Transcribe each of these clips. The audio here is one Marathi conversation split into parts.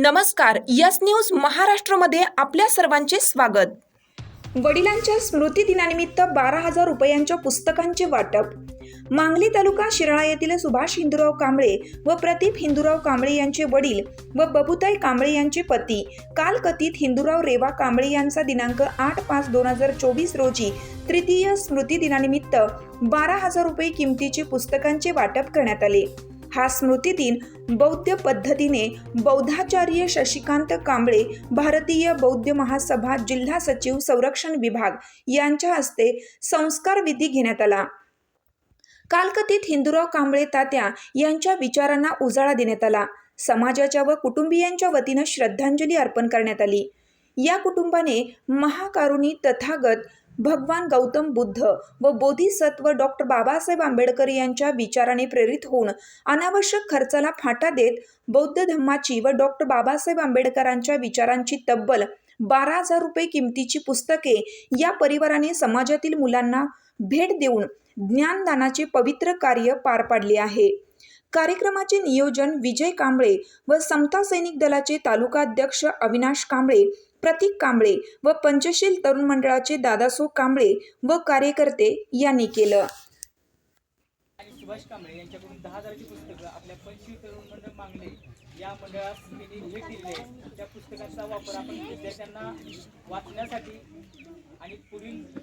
नमस्कार यस न्यूज महाराष्ट्रमध्ये आपल्या सर्वांचे स्वागत. वडिलांच्या स्मृती दिनानिमित्त बारा हजार रुपयांच्या पुस्तकांचे वाटप. मांगली तालुका शिराळा येथील सुभाष हिंदुराव कांबळे व प्रदीप हिंदुराव कांबळे यांचे वडील व बबुताई कांबळे यांचे पती कालकथित हिंदुराव रेवा कांबळे यांचा दिनांक आठ पाच दोन हजार चोवीस रोजी तृतीय स्मृती दिनानिमित्त बारा हजार रुपये किमतीचे पुस्तकांचे वाटप करण्यात आले. हा स्मृती दिन बौद्ध पद्धतीने बौद्धाचार्य शशिकांत कांबळे भारतीय बौद्ध महासभा जिल्हा सचिव संरक्षण विभाग यांच्या हस्ते संस्कार विधी घेण्यात आला. कालकथित हिंदुराव कांबळे तात्या यांच्या विचारांना उजाळा देण्यात आला. समाजाच्या व कुटुंबियांच्या वतीनं श्रद्धांजली अर्पण करण्यात आली. या कुटुंबाने महाकारुणी तथागत भगवान गौतम बुद्ध व बोधिसत्व डॉक्टर बाबासाहेब आंबेडकर यांच्या विचाराने प्रेरित होऊन अनावश्यक खर्चाला फाटा देत बौद्ध धम्माची व डॉक्टर बाबासाहेब आंबेडकरांच्या विचारांची तब्बल बारा हजार रुपये किमतीची पुस्तके या परिवाराने समाजातील मुलांना भेट देऊन ज्ञानदानाचे पवित्र कार्य पार पाडले आहे. कार्यक्रमाचे नियोजन विजय कांबळे व समता सैनिक दलाचे तालुकाध्यक्ष अविनाश कांबळे प्रतीक कांबळे व पंचशील तरुण मंडळाचे दादासो कांबळे व कार्यकर्ते यांनी केलं. आणि सुभाष कांबळे यांच्याकडून दहा हजाराची पुस्तकं आपल्या पंचवीस तरुण मंडळ मागले. या मंडळास त्यांनी भेट दिली. आहे त्या पुस्तकाचा वापर आपण विद्यार्थ्यांना वाचण्यासाठी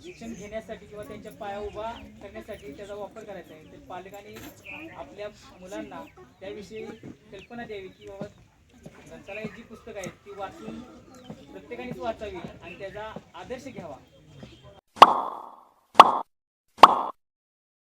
शिक्षण घेण्यासाठी किंवा त्यांच्या पाया उभा करण्यासाठी त्याचा वापर करायचा आहे. तर पालकांनी आपल्या मुलांना त्याविषयी कल्पना द्यावी की बाबा ग्रंथालयात जी पुस्तकं आहेत ती वाचून प्रत्येकानेच वाचावी आणि त्याचा आदर्श घ्यावा.